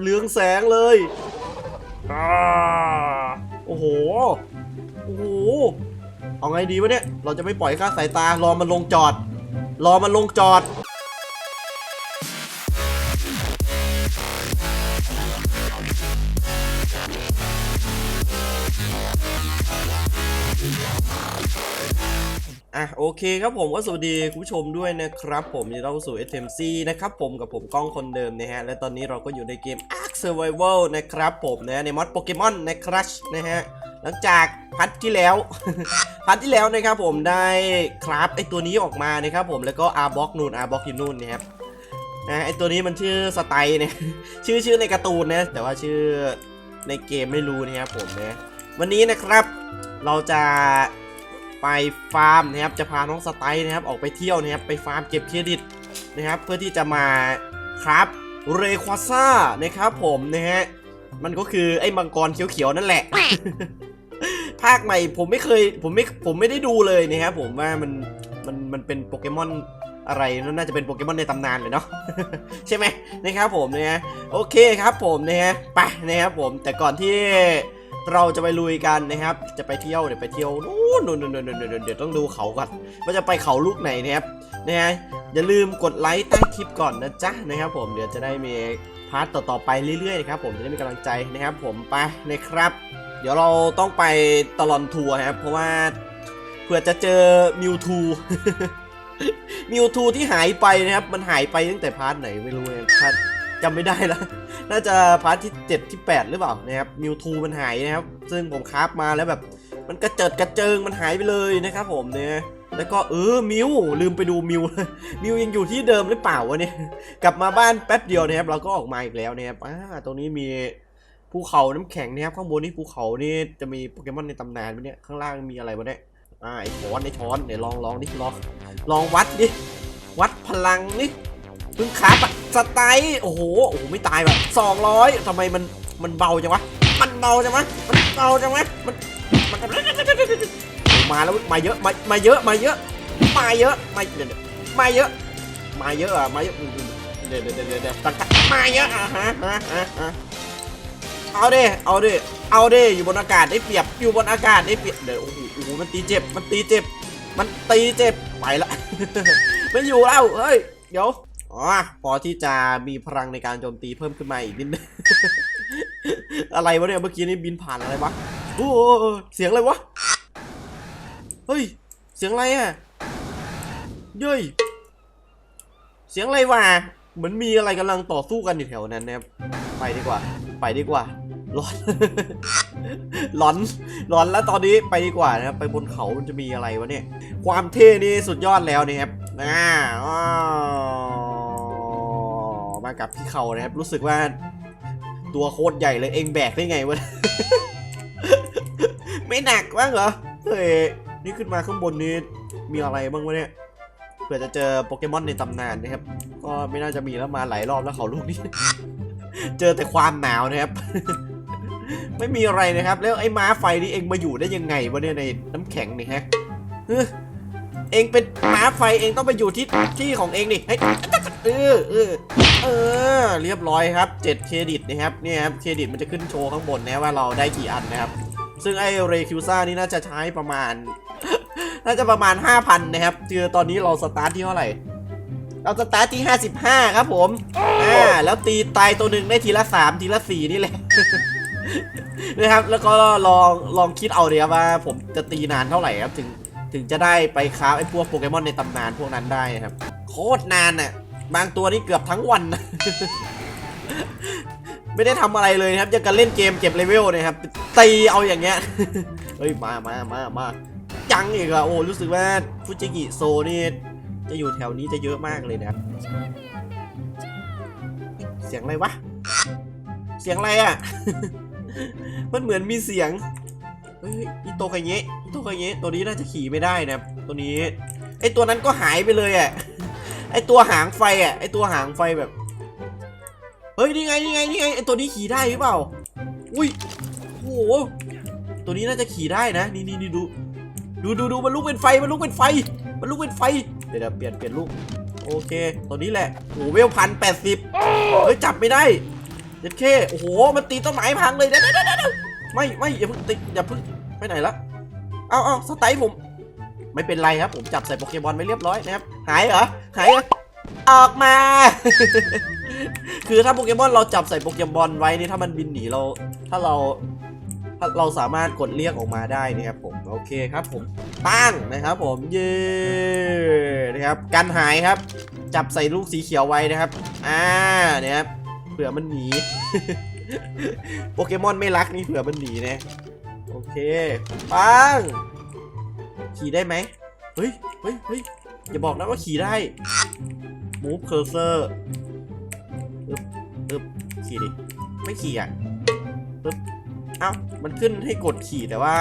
เรืองแสงเลยอ่าโอ้โห โอ้โห เอาไงดีวะเนี่ย เราจะไม่ปล่อยค่าดสายตารอมันลงจอด รอมันลงจอด โอเคครับผมก็สวัสดีคุณผู้ชมด้วยนะครับ ผมยินดีต้อนรับสู่ SMC นะครับผมกับผมกล้องคนเดิมนะฮะ และตอนนี้เราก็อยู่ในเกม Ark Survival นะครับผมนะในมอดโปเกมอนในครับนะฮะ หลังจากพัทที่แล้ว พัทที่แล้วนะครับผมได้คราฟไอตัวนี้ออกมานะครับผมแล้วก็อาร์บ็อกนูนอาร์บ็อกอยู่นู่นนะครับนะไอตัวนี้มันชื่อสไตล์เนี่ยชื่อชื่อในการ์ตูนนะแต่ว่าชื่อในเกมไม่รู้นะครับผมนะวันนี้นะครับเราจะ ไปฟาร์มนะครับจะพาน้องสไตล์นะครับออกไปเที่ยวนะครับไปฟาร์มเก็บเครดิตนะครับเพื่อที่จะมาครับเรควาซ่านะครับผมนะฮะมันก็คือไอ้มังกรเขียวๆนั่นแหละ ภาคใหม่ผมไม่เคยผมไม่ผมไม่ได้ดูเลยนะครับผมว่ามันมันมันเป็นโปเกมอนอะไรน่าจะเป็นโปเกมอนในตำนานเลยเนาะใช่ไหมนะครับผมนะฮะโอเคครับผมนะฮะไปนะครับผมแต่ก่อนที่ เราจะไปลุยกันนะครับ จะไปเที่ยวเดี๋ยวไปเที่ยวนู่นนู่นนู่นนู่นนู่นเดี๋ยวต้องดูเขาก่อนว่าจะไปเขาลูกไหนนะครับนะฮะอย่าลืมกดไลค์ใต้คลิปก่อนนะจ๊ะนะครับ ผมเดี๋ยวจะได้มีพาร์ทต่อๆไปเรื่อยๆนะครับผมจะได้มีกำลังใจนะครับ ผมไปนะครับ เดี๋ยวเราต้องไปตลอนทัวร์ครับเพราะว่าเผื่อจะเจอมิวทูมิวทูที่หายไปนะครับ มันหายไปตั้งแต่พาร์ทไหนไม่รู้นะครับ จำไม่ได้แล้ว น่าจะพาร์ทที่ 7 ที่ 8 หรือเปล่านะครับมิวทูมันหายนะครับ ซึ่งผมคราฟมาแล้วแบบ มันกระเจิดกระเจิงมันหายไปเลยนะครับผมเนี่ยแล้วก็เออมิวลืมไปดูมิวมิวยังอยู่ที่เดิมหรือเปล่าวะเนี่ยกลับมาบ้านแป๊บเดียวนะครับ เราก็ออกมาอีกแล้วนะครับอ่าตรงนี้มีภูเขาน้ำแข็งนะครับข้างบนนี่ภูเขานี่จะมีโปเกมอนในตำนานไหมเนี่ยข้างล่างมีอะไรวะเนี่ยอ่าไอช้อนไอช้อนเดี๋ยวลองลองดิลองลองวัดดิวัดพลังนี่เพึ่งขาปะ สไตล์โอ้โหโอ้โหไม่ตายแบบสองร้อยทำไมมันมันเบาจังวะมันเบาจังวะมันเบาจังวะมันมันมาแล้วมาเยอะมามาเยอะมาเยอะมาเยอะมาเดี๋ยวมาเยอะมาเยอะอะมาเยอะเดี๋ยวเดี๋ยวเดี๋ยวเดะเดี๋ยวตักมาเยอะอะฮะฮะฮะฮะเอาดิเอาดิเอาดิอยู่บนอากาศได้เปรียบอยู่บนอากาศได้เปรียบเดี๋ยวโอ้โหโอ้โหมันตีเจ็บมันตีเจ็บ มันตีเจ็บไปละไม่อยู่แล้วเฮ้ยเดี๋ยว อ๋อพอที่จะมีพลังในการโจมตีเพิ่มขึ้นมาอีกนิดนึง อะไรวะเนี่ยเมื่อกี้นี่บินผ่านอะไรวะโอ้โเสียงอะไรวะ เฮ้ย เสียงอะไรอะเย้ยเสียงอะไรวะ เหมือนมีอะไรกำลังต่อสู้กันอยู่แถวนั้นนะครับ ไปดีกว่า ไปดีกว่า ร้อน ร้อน ร้อนแล้วตอนนี้ไปดีกว่านะครับ ไปบนเขามันจะมีอะไรวะเนี่ย ความเท่นี่สุดยอดแล้วนี่ครับอ่าอ้า มากับพี่เขานะครับ รู้สึกว่าตัวโคตรใหญ่เลยเองแบกได้ไงวะ ไม่หนักบ้างเหรอ เฮ้ย นี่ขึ้นมาข้างบนนี้มีอะไรบ้างวะเนี่ย เผื่อจะเจอโปเกมอนในตำนานนะครับ ก็ไม่น่าจะมีแล้วมาหลายรอบแล้วเขาลูกนี้ เจอแต่ความหนาวนะครับ ไม่มีอะไรนะครับ แล้วไอ้ม้าไฟนี่เองมาอยู่ได้ยังไงวะเนี่ยในน้ำแข็งนี่ฮะ เองเป็นม้าไฟเองต้องไปอยู่ที่ที่ของเองนี่ให้ยเออเออเออ เรียบร้อยครับ 7 เครดิตนะครับเนี่ยครับเครดิตมันจะขึ้นโชว์ข้างบนนะว่าเราได้กี่อันนะครับ ซึ่งไอเรคิวซ่านี่น่าจะใช้ประมาณ น่าจะประมาณ 5,000 นะครับคือตอนนี้เราสตาร์ทที่เท่าไหร่ เราสตาร์ทที่ 55 ครับผมอ่าแล้วตีตายตัวหนึ่งได้ทีละ 3 ทีละ 4 นี่แหละนะครับแล้วก็ลองลองคิดเอาเดียว่าผมจะตีนานเท่าไหร่ครับถึง ถึงจะได้ไปคราฟไอ้พวกโปเกมอนในตำนานพวกนั้นได้ครับ โคตรนานน่ะ บางตัวนี่เกือบทั้งวันนะไม่ได้ทำอะไรเลยครับยังกันเล่นเกมเก็บเลเวลนะครับตีเอาอย่างเงี้ยเฮ้ยมามามามาจังอีกอะโอ้รู้สึกว่าฟูจิกิโซนี่จะอยู่แถวนี้จะเยอะมากเลยนะเสียงอะไรวะ เสียงอะไรอะมันเหมือนมีเสียง เฮ้ยอิโตคาเงะอิโตคาเงะตัวนี้น่าจะขี่ไม่ได้นะตัวนี้ไอตัวนั้นก็หายไปเลยอะไอตัวหางไฟอะไอตัวหางไฟแบบเฮ้ยนี่ไงนี่ไงนี่ไงไอตัวนี้ขี่ได้หรือเปล่าอุ้ยโหตัวนี้น่าจะขี่ได้นะนี่นี่นี่ดูดูดูดูมันลุกเป็นไฟมันลุกเป็นไฟมันลุกเป็นไฟเดี๋ยวเปลี่ยนเปลี่ยนลูกโอเคตัวนี้แหละโอ้โหเวลพันแปดสิบเฮ้ยจับไม่ได้เด็ดเคโอ้โหมันตีต้นไม้พังเลยเดี๋ยวเดี๋ยวเดี๋ยวเดี๋ยว ไม่ไม่อย่าเพิ่งติอย่าเพิ่งไปไหนละเอาเอาสไตล์ผม ไม่เป็นไรครับ ผมจับใส่โปเกมอนไว้เรียบร้อยนะครับ หายเหรอหายเหรอออกมา คือถ้าโปเกมอนเราจับใส่โปเกมอนไว้นี่ถ้ามันบินหนีเรา ถ้าเราถ้าเราสามารถกดเรียกออกมาได้นะครับผมโอเคครับผมตั้งนะครับ ผมเย้นะครับกันหายครับ จับใส่ลูกสีเขียวไว้นะครับ อ่าเนี่ยครับเผื่อมันหนี โปเกมอนไม่รักนี่เผื่อมันหนีนะ โอเค ปัง ขี่ได้ไหม เฮ้ย เฮ้ย เฮ้ย อย่าบอกนะว่าขี่ได้ move cursor อึ๊บอึ๊บขี่ดิ ไม่ขี่อะปึ๊บ เอ้า มันขึ้นให้กดขี่แต่ว่า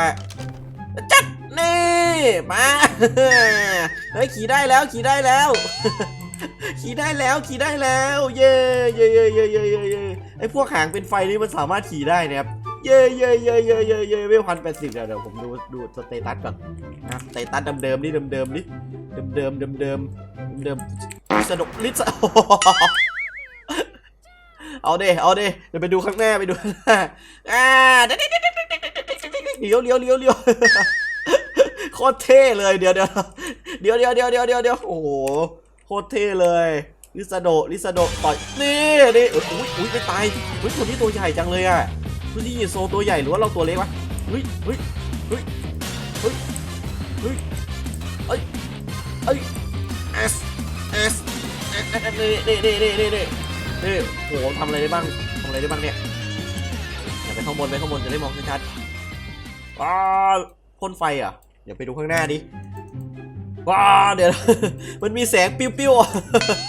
จัด นี่ มา เฮ้ย ขี่ได้แล้ว ขี่ได้แล้ว ขี่ได้แล้วขี่ได้แล้ว เย่เย่เย่เย่เย่เย่ไอพวกหางเป็นไฟนี่มันสามารถขี่ได้นะครับเย่เย่เย่เย่เย่เย่ไม่พันแปดสิบเดี๋ยวเดี๋ยวผมดูดูสเตตัสก่อนนะสเตตัสเดิมๆนี่เดิมๆนี่เดิมๆเดิมๆเดิมๆสนุกลิสเอาเด้เอาเด้เดี๋ยวไปดูข้างหน้าไปดูอ่าเดี๋ยวเดี๋ยวเดี๋ยวเดี๋ยวโคตรเท่เลยเดี๋ยวเดี๋ยวเดี๋ยวเดี๋ยวเดี๋ยวเดี๋ยวเดี๋ยวโอ้โห คตรเท่เลยลิซาโดลิซาโดต่อยนี่นี่เอออุ้ยอุ้ยไม่ตายอุ้ยตัวนี้ตัวใหญ่จังเลยอะตัวนี้โซตัวใหญ่หรือว่าเราตัวเล็กวะเฮ้ยเฮ้ยเฮ้ยเฮ้ยเฮ้ยเอ้ยเอ้ยเอสเอสเอสนี่นี่นี่นี่นี่นี่โหทำอะไรได้บ้างทำอะไรได้บ้างเนี่ยอย่าไปข้างบนไปข้างบนจะได้มองชัดๆว้าพ่นไฟอะเดี๋ยวไปดูข้างหน้าดิ ว้าเดี๋ยว มันมีแสงปิ้ว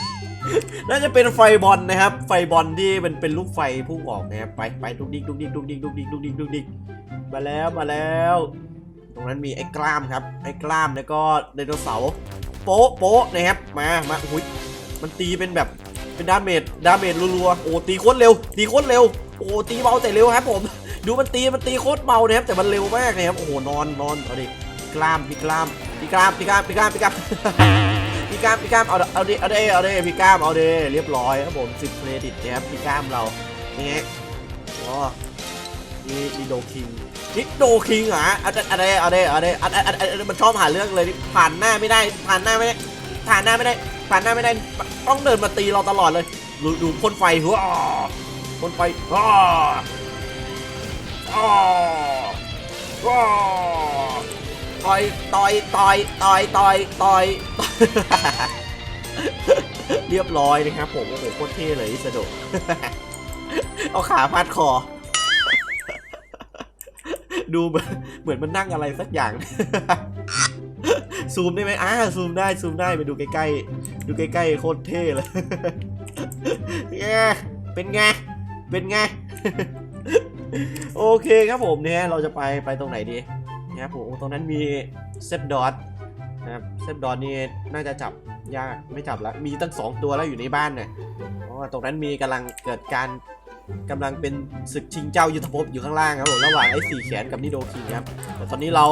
ๆน่าจะเป็นไฟบอลนะครับ ไฟบอลที่มันเป็นลูกไฟพุ่งออกนะครับไปไปดุกดิกดุกดิกดุกดิกดุกดิกดุกดิกดุกดิกมาแล้วมาแล้ว ตรงนั้นมีไอ้กล้ามครับไอ้กล้ามแล้วก็ไดโนเสาร์โป๊ะโป๊ะนะครับมามาอุ้ยมันตีเป็นแบบเป็นดาเมจดาเมจรัวๆโอ้ตีโคตรเร็ว ตีโคตรเร็วโอ้ตีเบาแต่เร็วครับผม ดูมันตีมันตีโคตรเบานะครับแต่มันเร็วมากนะครับโอ้โหนอนนอนเอาดิกล้ามพี่กล้าม พี่กล้ามพี่กล้ามพี่กล้ามพี่กล้ามพี่กล้ามพี่กล้ามเอาเอาดิเอาดิเอาดิพี่กล้ามเอาดิเรียบร้อยครับผมสิบเครดิตนะครับพี่กล้ามเรานี่ฮะอ๋อนี่นี่โดคิงนี่โดคิงเหรอเอาดิเอาดิเอาดิเอาดิเอาดิเอาดิเอมันชอบหาเรื่องเลยผ่านหน้าไม่ได้ผ่านหน้าไม่ได้ผ่านหน้าไม่ได้ผ่านหน้าไม่ได้ต้องเดินมาตีเราตลอดเลยดูดูพ่นไฟหัวพ่นไฟอ้ออ้ออ้อ ต่อยต่อยต่อยต่อยต่อยต่อยเรียบร้อยนะครับผมโอ้โหโคตรเท่เลยอิสโดะเอาขาพาดคอ ดูเหมือนมันนั่งอะไรสักอย่าง ซูมได้ไหมอ่าซูมได้ซูมได้ไปดูใกล้ๆ ดูใกล้ๆโคตรเท่เลยเป็นไง เป็นไง โอเคครับผมเนี่ยเราจะไปไปตรงไหนดี นะครับผมตรงนั้นมีเซฟดอทนะครับเซฟดอทนี่น่าจะจับยากไม่จับแล้วมีตั้งสองตัวแล้วอยู่ในบ้านเนี่ยเพราะว่าตรงนั้นมีกำลังเกิดการกำลังเป็นศึกชิงเจ้ายุทธภพอยู่ข้างล่างครับผมระหว่างไอ้สี่แขนกับนิโดคิงครับแต่ตอนนี้เรา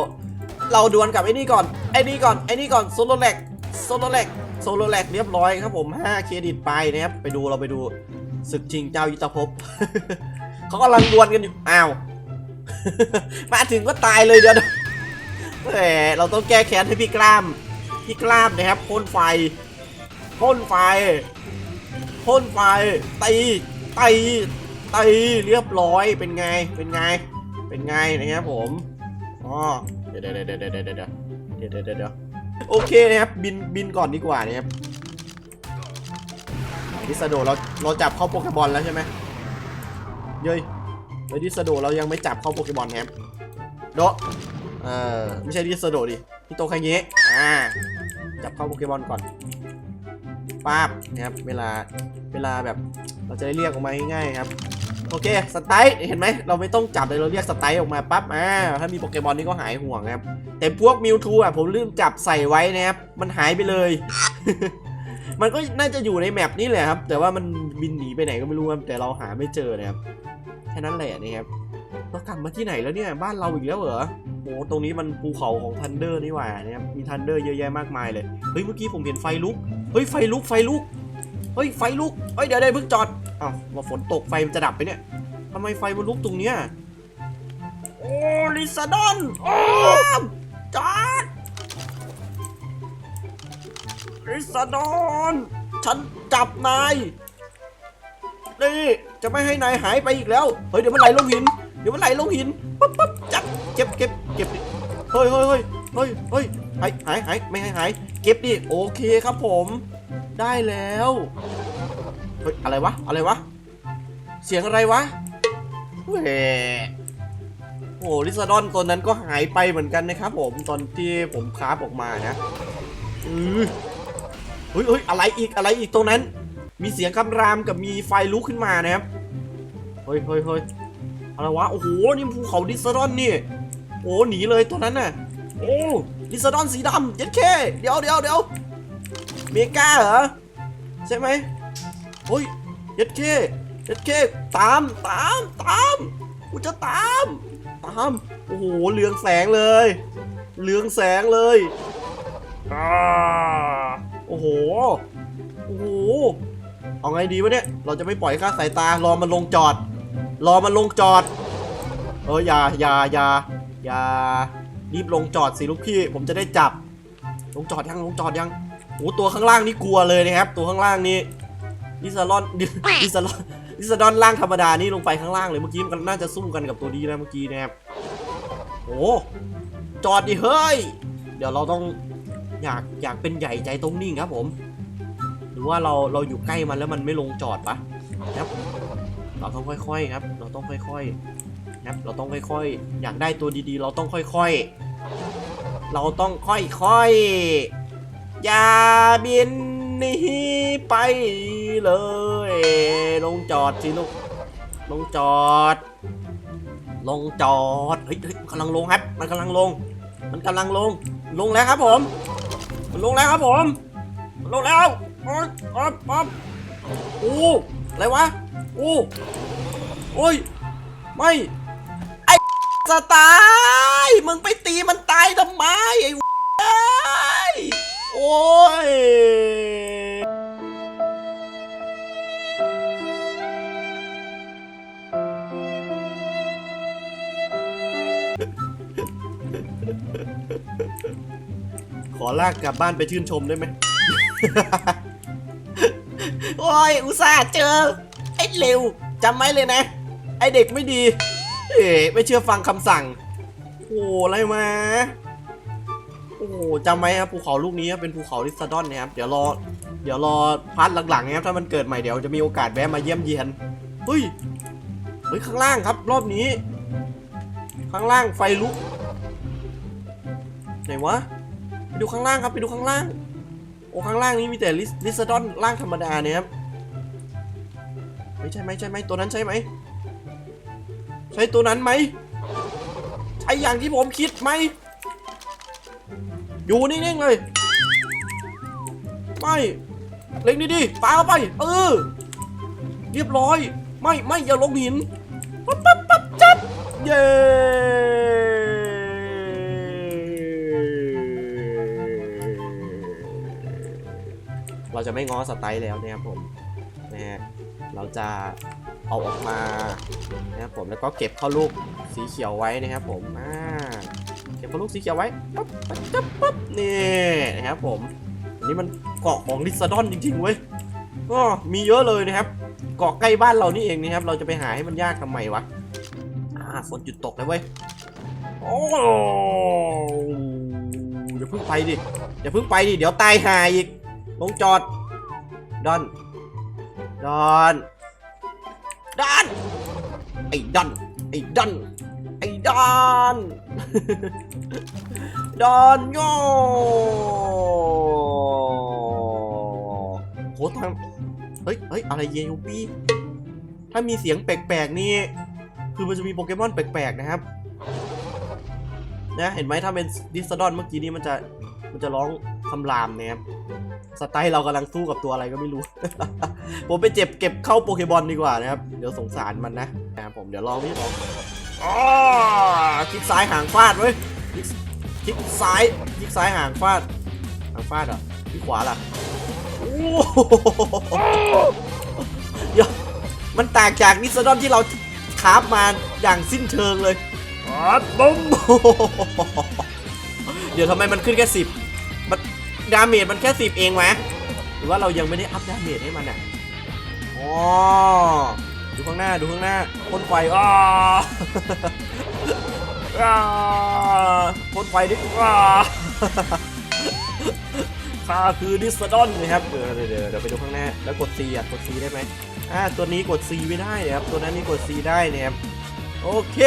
เราดวลกับไอ้นี่ก่อนไอ้นี่ก่อนไอ้นี่ก่อนโซโลแลกโซโลแลกโซโลแลกเรียบร้อยครับผม5เครดิตไปนะครับไปดูเราไปดูศึกชิงเจ้ายุทธภพเขากำลังดวลกันอยู่อ้าว มาถึงก็ตายเลยเดี๋ยวแหมเราต้องแก้แค้นให้พี่กล้าม พี่กล้ามนะครับพ่นไฟพ่นไฟพ่นไฟตีตีตีเรียบร้อยเป็นไงเป็นไง เป็นไงนะครับผมอ๋อเดี๋ยวเดี๋ยวเดี๋ยวเดี๋ยวเดี๋ยวเดี๋ยวเดี๋ยวเดี๋ยวเดี๋ยวเดี๋ยวโอเคนะครับบินบินก่อนดีกว่านะครับดิสโดเราเราจับเข้าโปเกมอนแล้วใช่ไหมเย้ย เฮ้ยดิสโดเรายังไม่จับเข้าโปเกมอนครับโดะเออไม่ใช่ดิสโดดิพี่โตคังเงะอ่าจับเข้าโปเกมอนก่อนป๊าบนะครับเวลาเวลาแบบเราจะได้เรียกออกมาง่ายๆครับโอเคสไตล์เห็นไหมเราไม่ต้องจับเลยเราเรียกสไตล์ออกมาปั๊บอ่าถ้ามีโปเกมอนนี่ก็หายห่วงนะครับแต่พวกมิวทูอะผมลืมจับใส่ไว้นะครับมันหายไปเลย มันก็น่าจะอยู่ในแมปนี่แหละครับ แต่ว่ามันบินหนีไปไหนก็ไม่รู้ครับแต่เราหาไม่เจอนะครับ แค่นั้นแหละนะครับเรากลับมาที่ไหนแล้วเนี่ยบ้านเราอีกแล้วเหรอโอ้ตรงนี้มันภูเขาของทันเดอร์นี่หว่านะครับมีทันเดอร์เยอะแยะมากมายเลยเฮ้ยเมื่อกี้ผมเห็นไฟลุกเฮ้ยไฟลุกไฟลุกเฮ้ยไฟลุกเฮ้ยเดี๋ยวเดี๋ยวเพิ่งจอดอ้าวมาฝนตกไฟมันจะดับไปเนี่ยทำไมไฟมันลุกตรงเนี้ยโอ้ลิซาดอนโอ้จอดลิซาดอนฉันจับนาย นี่ จะไม่ให้นายหายไปอีกแล้ว เฮ้ยเดี๋ยวมันไหลลงหิน เดี๋ยวมันไหลลงหิน ปั๊บปั๊บจับเก็บเก็บเก็บเฮ้ยเฮ้ยเฮ้ยเฮ้ยเฮ้ยหายหายหายไม่ให้หายเก็บดิ โอเคครับผม ได้แล้ว เฮ้ยอะไรวะ อะไรวะ เสียงอะไรวะเว้โอ้ลิซาดอนตัวนั้นก็หายไปเหมือนกันนะครับผม ตอนที่ผมคราฟออกมานะอือเฮ้ยเฮ้ยอะไรอีก อะไรอีกตรงนั้น มีเสียงคำรามกับมีไฟลุกขึ้นมานะครับ เฮ้ยเฮ้ยเฮ้ยอะไรวะ โอ้โห นี่ภูเขาลิซาดอนนี่ โอ้หนีเลยตัวนั้นน่ะ โอ้ลิซาดอนสีดำเย็ดเคเดี๋ยวเดี๋ยวเดี๋ยวเมกาเหรอ ใช่ไหมเฮ้ยเย็ดเคเย็ดเคตามตามตามกูจะตาม ตาม โอ้โหเรืองแสงเลยเรืองแสงเลยอ่าโอ้โห โอ้โห เอาไงดีวะเนี่ย เราจะไม่ปล่อยค่าสายตา รอมันลงจอด รอมันลงจอด เอออย่าอย่าอย่าอย่ารีบลงจอดสิลูกพี่ ผมจะได้จับ ลงจอดยังลงจอดยังโอ้ตัวข้างล่างนี่กลัวเลยนะครับ ตัวข้างล่างนี่ลิซาลอนลิซาลอนลิซาดอนล่างธรรมดานี่ลงไปข้างล่างเลยเมื่อกี้มันน่าจะสู้กันกับตัวดีนะเมื่อกี้นะครับโอ้จอดดิเฮ้ย เดี๋ยวเราต้องอยากอยากเป็นใหญ่ใจตรงนิ่งครับผม รือว่าเราเราอยู่ใกล้มันแล้วมันไม่ลงจอดปะนะครับ เราต้องค่อยๆครับ เราต้องค่อยๆนะครับ เราต้องค่อยๆ อยากได้ตัวดีๆ เราต้องค่อยๆ เราต้องค่อยๆ อย่าบินหนีไปเลย ลงจอดสิลูก ลงจอด ลงจอด เฮ้ยกำลังลงครับ มันกำลังลง มันกำลังลง ลงแล้วครับผม มันลงแล้วครับผม มันลงแล้ว โอ๊ยอ๊อบอ๊อบโอ้อะไรวะโอ้โอ้ย ไม่ ไอ้สตล์มึงไปตีมันตายทำไม ไอ้โอ้ยขอลากกลับบ้านไปชื่นชมได้ไหม ยอุตส่าห์เจอ ไอ้เร็วจำไว้เลยนะ ไอ้เด็กไม่ดี เอ๋ไม่เชื่อฟังคำสั่ง โอ้อะไรมาโอ้จำไว้ครับภูเขาลูกนี้เป็นภูเขาลิซาดอนนะครับเดี๋ยวรอเดี๋ยวรอพาร์ทหลังๆนะครับถ้ามันเกิดใหม่เดี๋ยวจะมีโอกาสแวะมาเยี่ยมเยียนเฮ้ยเฮ้ยข้างล่างครับ รอบนี้ ข้างล่างไฟลุกไหนวะไปดูข้างล่างครับไปดูข้างล่างโอ้ข้างล่างนี้มีแต่ลิสซาดอนล่างธรรมดาเนี่ยครับ ไม่ใช่ไหมใช่ไหมตัวนั้นใช่ไหมใช่ตัวนั้นไหมใช่อย่างที่ผมคิดไหมอยู่นิ่งๆเลยไม่เล็งดีๆปาเข้าไป เออ เรียบร้อย ไม่ไม่อย่าลงหินปั๊บปั๊บปั๊บจับเย้เราจะไม่ง้อสไตล์แล้วนะครับผมนะฮะ เราจะเอาออกมานะครับผมแล้วก็เก็บเข้าลูกสีเขียวไว้นะครับผมอ่าเก็บเข้าลูกสีเขียวไว้ปั๊บปั๊บปั๊บปั๊บนี่นะครับผมอันนี้มันเกาะของลิซาดอนจริงๆเว้ยก็มีเยอะเลยนะครับ เกาะใกล้บ้านเรานี่เองนะครับ เราจะไปหาให้มันยากทำไมวะอ่าฝนหยุดตกเลยเว้ยโอ้อย่าเพิ่งไปดิอย่าเพิ่งไปดิเดี๋ยวตายหาอีกลงจอดดอน ดอนดอนไอ้ดอนไอ้ดอนไอ้ดอนดอนโง่โหทางเฮ้ยเฮ้ยอะไรเยลปี้ถ้ามีเสียงแปลกๆนี่ คือมันจะมีโปเกมอนแปลกๆนะครับนะเห็นไหมถ้าเป็นดิสดอนเมื่อกี้นี้มันจะมันจะร้องคำรามนะครับ สไตล์เรากำลังสู้กับตัวอะไรก็ไม่รู้ ผมไปเจ็บเก็บเข้าโปเกมอนดีกว่านะครับ เดี๋ยวสงสารมันนะนะครับผมเดี๋ยวลองนี่ลองอ๋อคลิกซ้ายหางฟาดเว้ยคลิกคลิกซ้ายคลิกซ้ายหางฟาดหางฟาดเหรอคลิกขวาล่ะโอ้โหเดี๋ยวมันต่างจากนิสซดอนที่เราคราฟมาอย่างสิ้นเชิงเลยอ๋อบุ้มเดี๋ยวทำไมมันขึ้นแค่สิบมัน ดาเมจมันแค่สิบเองไหมหรือว่าเรายังไม่ได้อัพดาเมจให้มันอะอ๋อดูข้างหน้าดูข้างหน้าพ่นไฟอ้าอ้าพ่นไฟดิอ้าข้าคือดิสดอนนะครับเดี๋ยวเดี๋ยวเดี๋ยวเดี๋ยวไปดูข้างหน้า แล้วกด C อะกด C ได้ไหมอ่าตัวนี้กด C ไม่ได้นะครับ ตัวนั้นนี่กด C ได้นะครับ โอเค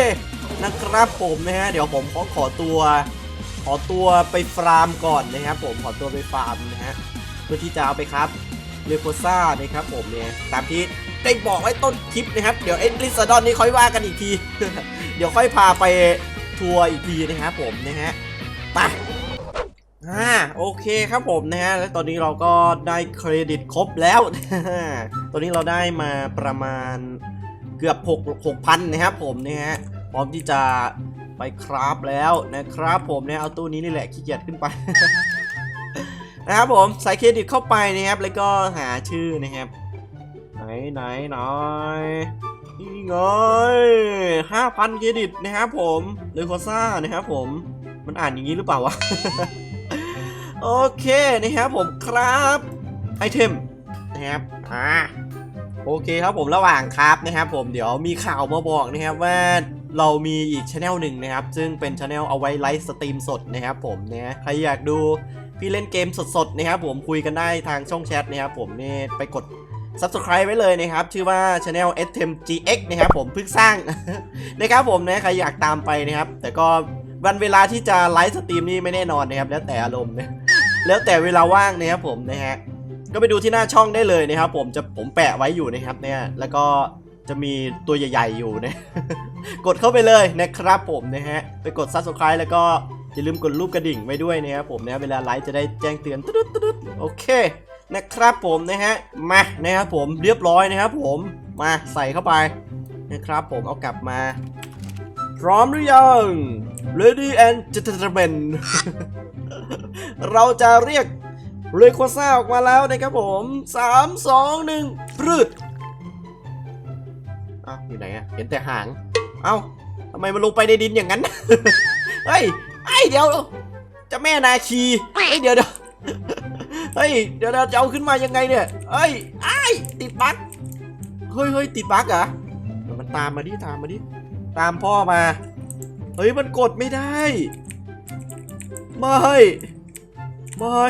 นะครับผมนะฮะ เดี๋ยวผมขอขอตัว ขอตัวไปฟาร์มก่อนนะครับ ผมขอตัวไปฟาร์มนะฮะเพื่อที่จะเอาไปครับเรโคซ่านะครับผมเนี่ยตามที่ได้บอกไว้ต้นคลิปนะครับ เดี๋ยวเอ็นลิซดอนนี่ค่อยว่ากันอีกที เดี๋ยวค่อยพาไปทัวร์อีกทีนะครับผมนะฮะไปอ่าโอเคครับผมนะฮะแล้วตอนนี้เราก็ได้เครดิตครบแล้ว ตอนนี้เราได้มาประมาณเกือบ6 6,000นะครับผมนะฮะพร้อมที่จะ ไปคราฟแล้วนะครับผมเนะเอาตู้นี้นี่แหละขี้เกียจขึ้นไป นะครับผมใส่เครดิตเข้าไปนะครับ แล้วก็หาชื่อนะครับ ไหนไหนไหนนี่ไงยห้าพันเครดิตนะครับผมเลยโคซ่านะครับผมมันอ่านอย่างนี้หรือเปล่าวะ โอเคนะครับผมครับไอเทมนะครับอ่าโอเคครับผมระหว่างครับนะครับผมเดี๋ยวมีข่าวมาบอกนะครับว่า เรามีอีกช anel หนึ่งนะครับ ซึ่งเป็นช anel เอาไว้ไลฟ์สตรีมสดนะครับผมนะใครอยากดูพี่เล่นเกมสดๆนะครับผมคุยกันได้ทางช่องแชทนะครับผมนี่ไปกด subscribe ไว้เลยนะครับ ชื่อว่า channel s t m gx นะครับผมเพิ่งสร้างนะครับผมนะใครอยากตามไปนะครับ แต่ก็วันเวลาที่จะไลฟ์สตรีมนี่ไม่แน่นอนนะครับ แล้วแต่อารมณ์นะแล้วแต่เวลาว่างนะครับผมนะฮะก็ไปดูที่หน้าช่องได้เลยนะครับผมจะผมแปะไว้อยู่นะครับเนี่ยแล้วก็ จะมีตัวใหญ่ๆอยู่นะ กดเข้าไปเลยนะครับผมนะฮะ ไปกด subscribe แล้วก็อย่าลืมกดรูปกระดิ่งไว้ด้วยนะครับผมนะเวลาไลฟ์จะได้แจ้งเตือนตึ๊ดตึ๊ดโอเคนะครับผมนะฮะมานะครับผมเรียบร้อยนะครับผมมาใส่เข้าไปนะครับผมเอากลับมา พร้อมหรือยัง Lady and Gentlemen เราจะเรียกเรโคซ่าออกมาแล้วนะครับผม 3 2 1ปรืด อ้าอยู่ไหนอะเห็นแต่หาง เอ้าทำไมมันลงไปในดินอย่างนั้น เฮ้ยไอ้ยเดี๋ยวจะแม่นาคีเฮ้ยเดี๋ยวเดี๋ยวเฮ้ยเดี๋ยวเราจะเอาขึ้นมายังไงเนี่ยเฮ้ยไอ้ยติดบั๊กเฮ้ยเฮ้ยติดบั๊กเหรอมันตามมาดิตามมาดิตามพ่อมา เฮ้ยมันกดไม่ได้ไม่ไม่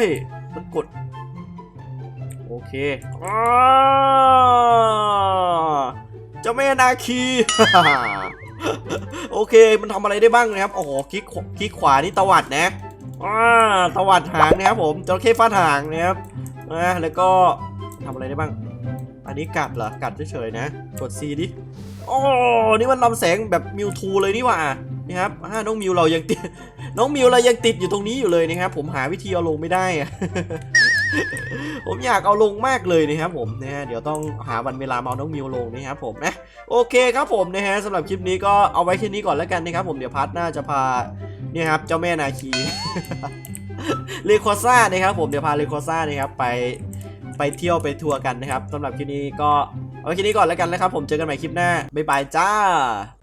มันกด โอเคอ้า นาคีโอเค มันทำอะไรได้บ้างนะครับโอ้โหคลิกคลิกขวานี่ตวัดนะตวัดหางนะครับผมจระเข้ฟาดหางนะครับอ่าแล้วก็ทำอะไรได้บ้าง อันนี้กัดเหรอกัดเฉยๆนะ กด C ดิโอ้นี่มันลำแสงแบบมิวทูเลยนี่ว่านี่ครับอ่าน้องมิวเรายังติดน้องมิวเรายังติดอยู่ตรงนี้อยู่เลยนะครับผมหาวิธีเอาลงไม่ได้อะ ผมอยากเอาลงมากเลยนะครับผมนะฮะเดี๋ยวต้องหาวันเวลามาเอาน้องมิวลงนะครับผมนะโอเคครับผมนะฮะสำหรับคลิปนี้ก็เอาไว้แค่นี้ก่อนแล้วกันนะครับผมเดี๋ยวพัทน่าจะพาเนี่ยครับเจ้าแม่นาคีเลโคซ่านะครับผมเดี๋ยวพาเลโคซ่านะครับไปไปเที่ยวไปทัวร์กันนะครับสำหรับคลิปนี้ก็เอาไว้แค่นี้ก่อนแล้วกันนะครับผมเจอกันใหม่คลิปหน้าบ๊ายบายจ้า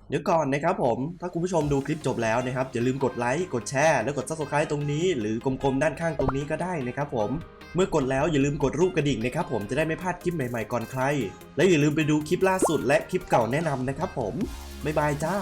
เดี๋ยวก่อนนะครับผม ถ้าคุณผู้ชมดูคลิปจบแล้วนะครับ อย่าลืมกดไลค์ กดแชร์ แล้วกด subscribe ตรงนี้ หรือกลมๆด้านข้างตรงนี้ก็ได้นะครับผม เมื่อกดแล้วอย่าลืมกดรูปกระดิ่งนะครับผมจะได้ไม่พลาดคลิปใหม่ๆก่อนใคร และอย่าลืมไปดูคลิปล่าสุดและคลิปเก่าแนะนำนะครับผมบ๊ายบายจ้า